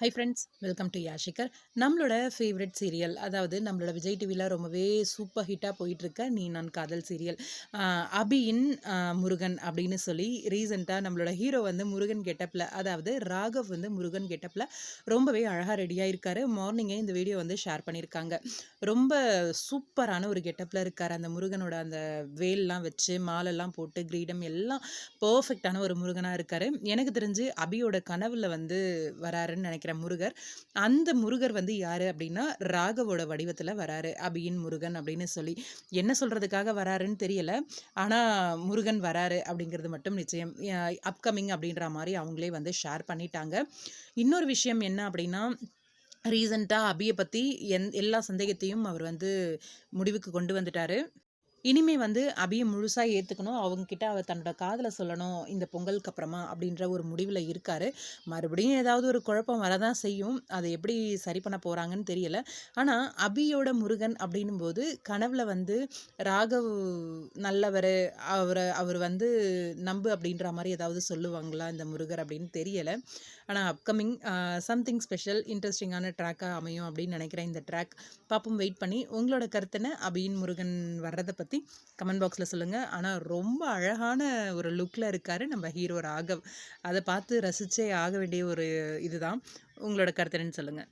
Hi friends welcome to Yashikar நம்மளோட favourite serial அதாவது நம்மளோட விஜய் டிவியில் ரொம்பவே சூப்பர் ஹிட்டாக போயிட்டுருக்க நீ நான் காதல் சீரியல் அபியின் முருகன் அப்படின்னு சொல்லி ரீசெண்டாக நம்மளோட ஹீரோ வந்து முருகன் கெட்டப்பில் அதாவது ராகவ் வந்து முருகன் கெட்டப்பில் ரொம்பவே அழகாக ரெடியாக இருக்கார் மார்னிங்கே இந்த வீடியோ வந்து ஷேர் பண்ணியிருக்காங்க. ரொம்ப சூப்பரான ஒரு கெட்டப்பில் இருக்கார். அந்த முருகனோட அந்த வேல்லாம் வச்சு மாலெல்லாம் போட்டு கிரீடம் எல்லாம் பர்ஃபெக்டான ஒரு முருகனாக இருக்கார். எனக்கு தெரிஞ்சு அபியோட கனவில் வந்து வராருன்னு நினைக்கிறேன். முருகர். அந்த முருகர் வந்து யார் அப்படின்னா ராகவோட வடிவத்தில் வராரு. அபியின் முருகன் அப்படின்னு சொல்லி. என்ன சொல்கிறதுக்காக வராருன்னு தெரியல. ஆனால் முருகன் வராரு அப்படிங்கிறது மட்டும் நிச்சயம். அப்கமிங் அப்படின்ற மாதிரி அவங்களே வந்து ஷேர் பண்ணிட்டாங்க. இன்னொரு விஷயம் என்ன அப்படின்னா ரீசண்டாக அபியை பற்றி எந் எல்லா சந்தேகத்தையும் அவர் வந்து முடிவுக்கு கொண்டு வந்துட்டார். இனிமே வந்து அபியை முழுசாக ஏற்றுக்கணும் அவங்கக்கிட்ட அவர் தன்னோட காதில் சொல்லணும் இந்த பொங்கலுக்கு அப்புறமா அப்படின்ற ஒரு முடிவில் இருக்காரு. மறுபடியும் ஏதாவது ஒரு குழப்பம் வரதான் செய்யும். அதை எப்படி சரி பண்ண போகிறாங்கன்னு தெரியல. ஆனால் அபியோட முருகன் அப்படின்னும் போது கனவுல வந்து ராகவ் நல்லவர் அவரை அவர் வந்து நம்பு அப்படின்ற மாதிரி ஏதாவது சொல்லுவாங்களா இந்த முருகர் அப்படின்னு தெரியலை. ஆனால் அப்கமிங் சம்திங் ஸ்பெஷல் இன்ட்ரெஸ்டிங்கான ட்ராக்காக அமையும் அப்படின்னு நினைக்கிறேன் இந்த ட்ராக் பார்ப்போம் வெயிட் பண்ணி. உங்களோட கருத்துன்னு அபியின் முருகன் வர்றதை பற்றி கமெண்ட் பாக்ஸில் சொல்லுங்கள் ஆனால் ரொம்ப அழகான ஒரு லுக்கில் இருக்கார் நம்ம ஹீரோ ராகவ். அதை பார்த்து ரசித்தே ஆக வேண்டிய ஒரு இதுதான். உங்களோட கருத்துன்னு சொல்லுங்கள்